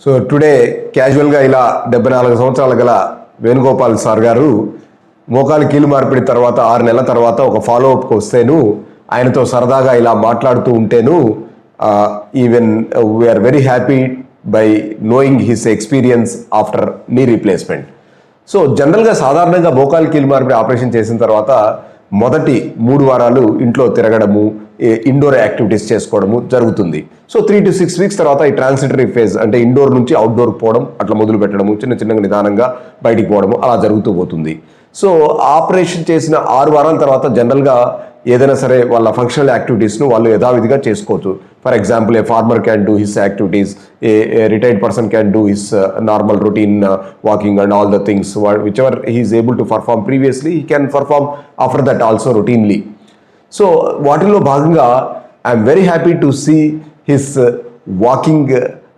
So today క్యాజువల్గా ఇలా డెబ్బై నాలుగు సంవత్సరాల గల వేణుగోపాల్ సార్ గారు మోకాలు కీలు మార్పిడి తర్వాత ఆరు నెలల తర్వాత ఒక ఫాలో అప్కి వస్తేను ఆయనతో సరదాగా ఇలా మాట్లాడుతూ ఉంటేను even we are very happy by knowing his experience after knee replacement so జనరల్గా సాధారణంగా మోకాలు కీలు మార్పిడి ఆపరేషన్ చేసిన తర్వాత మొదటి మూడు వారాలు ఇంట్లో తిరగడము ఇండోర్ యాక్టివిటీస్ చేసుకోవడము జరుగుతుంది. So three to six weeks తర్వాత ఈ ట్రాన్సిటరీ ఫేజ్ అంటే ఇండోర్ నుంచి అవుట్డోర్ పోవడం అట్లా మొదలు పెట్టడము చిన్న చిన్నగా నిదానంగా బయటికి పోవడము అలా జరుగుతూ పోతుంది. సో ఆపరేషన్ చేసిన ఆరు వారాల తర్వాత జనరల్గా ఏదైనా సరే వాళ్ళ ఫంక్షనల్ యాక్టివిటీస్ను వాళ్ళు యథావిధిగా చేసుకోవచ్చు. For example a farmer can do his activities a retired person can do his normal routine walking and all the things which ever he's able to perform previously he can perform after that also routinely so వాటిలో భాగంగా I'm very happy to see his walking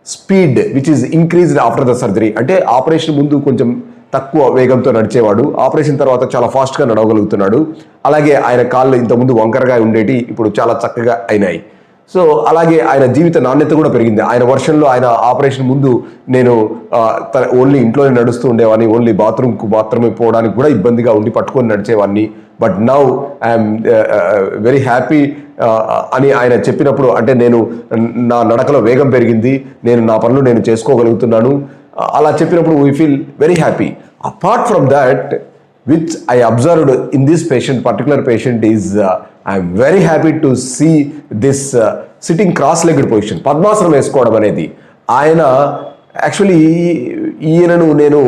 speed which is increased after the surgery అంటే operation ముందు కొంచెం తక్కువ వేగంతో నడిచేవాడు. Operation తర్వాత చాలా ఫాస్ట్గా నడవగలుగుతున్నాడు. అలాగే ఆయన కాళ్ళు ఇంతకుముందు వంకరగా ఉండేటి ఇప్పుడు చాలా చక్కగా అయినాయి. సో అలాగే ఆయన జీవిత నాణ్యత కూడా పెరిగింది. ఆయన వర్షంలో ఆయన ఆపరేషన్ ముందు నేను ఓన్లీ ఇంట్లోనే నడుస్తూ ఉండేవాడిని. ఓన్లీ బాత్రూమ్కు మాత్రమే పోవడానికి కూడా ఇబ్బందిగా ఉండి పట్టుకొని నడిచేవాడిని. But now I'm very happy అని ఆయన చెప్పినప్పుడు అంటే నేను నా నడకలో వేగం పెరిగింది. నేను నా పనులు నేను చేసుకోగలుగుతున్నాను. అలా చెప్పినప్పుడు we feel very happy apart from that which I observed in this patient particular patient is I'm very happy to see this sitting cross legged position పద్మాసనం వేసుకోవడం అనేది. ఆయన యాక్చువల్లీ ఈయనను నేను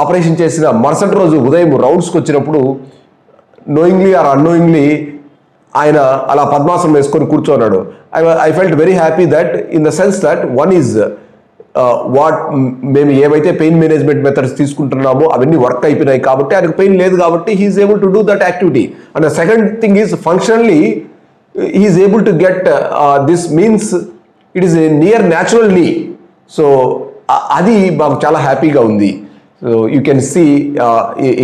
ఆపరేషన్ చేసిన మరుసటి రోజు ఉదయం రౌండ్స్కి వచ్చినప్పుడు నోయింగ్లీ ఆర్ అన్నోయింగ్లీ ఆయన అలా పద్మాసనం వేసుకొని కూర్చోన్నాడు. I I felt very happy that in the sense that one is what మేము ఏవైతే పెయిన్ మేనేజ్మెంట్ మెథడ్స్ తీసుకుంటున్నామో అవన్నీ వర్క్ అయిపోయినాయి కాబట్టి ఆయనకు పెయిన్ లేదు కాబట్టి he's able to do that activity and second thing is functionally is able to get this means it is a near natural knee so అది మాకు చాలా హ్యాపీగా ఉంది. So you can see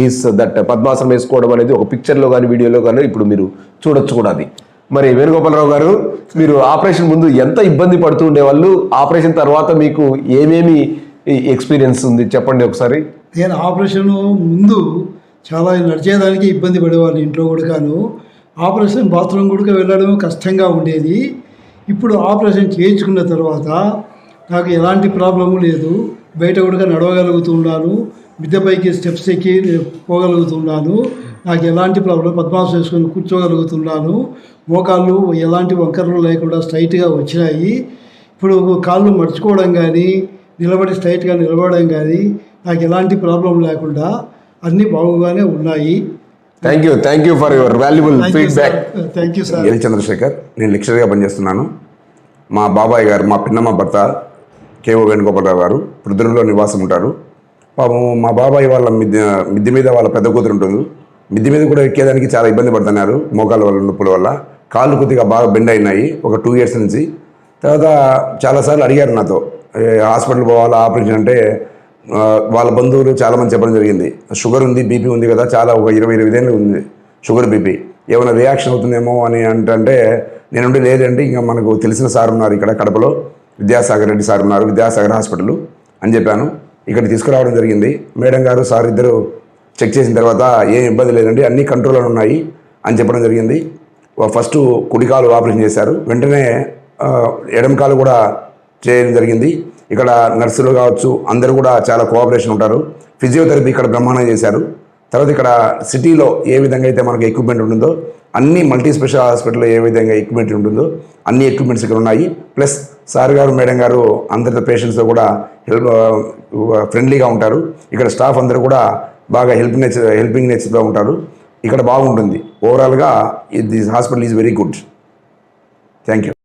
is that పద్మాసనం వేసుకోవడం అనేది ఒక పిక్చర్లో కానీ వీడియోలో కానీ ఇప్పుడు మీరు చూడొచ్చు కూడా అది. మరి వేణుగోపాలరావు గారు మీరు ఆపరేషన్ ముందు ఎంత ఇబ్బంది పడుతూ ఉండేవాళ్ళు? ఆపరేషన్ తర్వాత మీకు ఏమేమి ఎక్స్పీరియన్స్ ఉంది? చెప్పండి ఒకసారి. నేను ఆపరేషన్ ముందు చాలా నడిచేదానికి ఇబ్బంది పడేవాళ్ళు ఇంట్లో కూడా ఆపరేషన్ బాత్రూమ్ కూడా వెళ్ళడం కష్టంగా ఉండేది. ఇప్పుడు ఆపరేషన్ చేయించుకున్న తర్వాత నాకు ఎలాంటి ప్రాబ్లము లేదు. బయట కూడా నడవగలుగుతున్నాను. మిద్దెపైకి స్టెప్స్ ఎక్కి పోగలుగుతున్నాను. నాకు ఎలాంటి ప్రాబ్లం పద్మాసం వేసుకొని కూర్చోగలుగుతున్నాను. మోకాళ్ళు ఎలాంటి వంకరలు లేకుండా స్ట్రైట్గా వచ్చినాయి. ఇప్పుడు కాళ్ళు మడుచుకోవడం కానీ నిలబడి స్ట్రైట్గా నిలబడడం కానీ నాకు ఎలాంటి ప్రాబ్లం లేకుండా అన్నీ బాగుగానే ఉన్నాయి. Thank you thank you for your valuable feedback thank you sir L Chandrashekar నేను లెక్చరర్గా పనిచేస్తున్నాను. మా బాబాయ్ గారు మా పిన్నమ్మ భర్త కేఓ వేణుగోపాలరావు గారు పృథ్వీలో నివాసం ఉంటారు. పాపం మా బాబాయ్ వాళ్ళ మిద్దె మిద్దె మీద వాళ్ళ పెద్ద కూతురు ఉంటుంది. మిద్దె మీద కూడా ఎక్కేదానికి చాలా ఇబ్బంది పడుతున్నారు మోకాళ్ళ వల్ల నొప్పుల వల్ల. కాళ్ళు కొద్దిగా బాగా బెండ్ అయినాయి ఒక టూ ఇయర్స్ నుంచి. తర్వాత చాలాసార్లు అడిగారు నాతో హాస్పిటల్ పోవాలా ఆపరేషన్ అంటే వాళ్ళ బంధువులు చాలామంది చెప్పడం జరిగింది. షుగర్ ఉంది బీపీ ఉంది కదా చాలా ఒక ఇరవై ఇరవై ఏళ్ళు ఉంది షుగర్ బీపీ. ఏమైనా రియాక్షన్ అవుతుందేమో అని అంటే నేనుండి లేదండి ఇంకా మనకు తెలిసిన సార్ ఉన్నారు ఇక్కడ కడపలో విద్యాసాగర్ రెడ్డి సార్ ఉన్నారు విద్యాసాగర్ హాస్పిటల్ అని చెప్పాను. ఇక్కడ తీసుకురావడం జరిగింది. మేడం గారు సార్ ఇద్దరు చెక్ చేసిన తర్వాత ఏం ఇబ్బంది లేదండి అన్ని కంట్రోల్లో ఉన్నాయి అని చెప్పడం జరిగింది. ఫస్ట్ కుడికాలు ఆపరేషన్ చేశారు. వెంటనే ఆ, ఎడమ కాలు కూడా చేయడం జరిగింది. ఇక్కడ నర్సులు కావచ్చు అందరూ కూడా చాలా కోఆపరేషన్ ఉంటారు. ఫిజియోథెరపీ ఇక్కడ బ్రహ్మాండం చేశారు. తర్వాత ఇక్కడ సిటీలో ఏ విధంగా అయితే మనకి ఎక్విప్మెంట్ ఉంటుందో అన్ని మల్టీ స్పెషల్ హాస్పిటల్లో ఏ విధంగా ఎక్విప్మెంట్ ఉంటుందో అన్ని ఎక్విప్మెంట్స్ ఇక్కడ ఉన్నాయి. ప్లస్ సార్ గారు మేడం గారు అందరితో పేషెంట్స్తో కూడా హెల్ప్ ఫ్రెండ్లీగా ఉంటారు. ఇక్కడ స్టాఫ్ అందరూ కూడా బాగా హెల్ప్ నేచర్ హెల్పింగ్ నేచర్గా ఉంటారు ఇక్కడ బాగుంటుంది. ఓవరాల్గా this hospital is very good thank you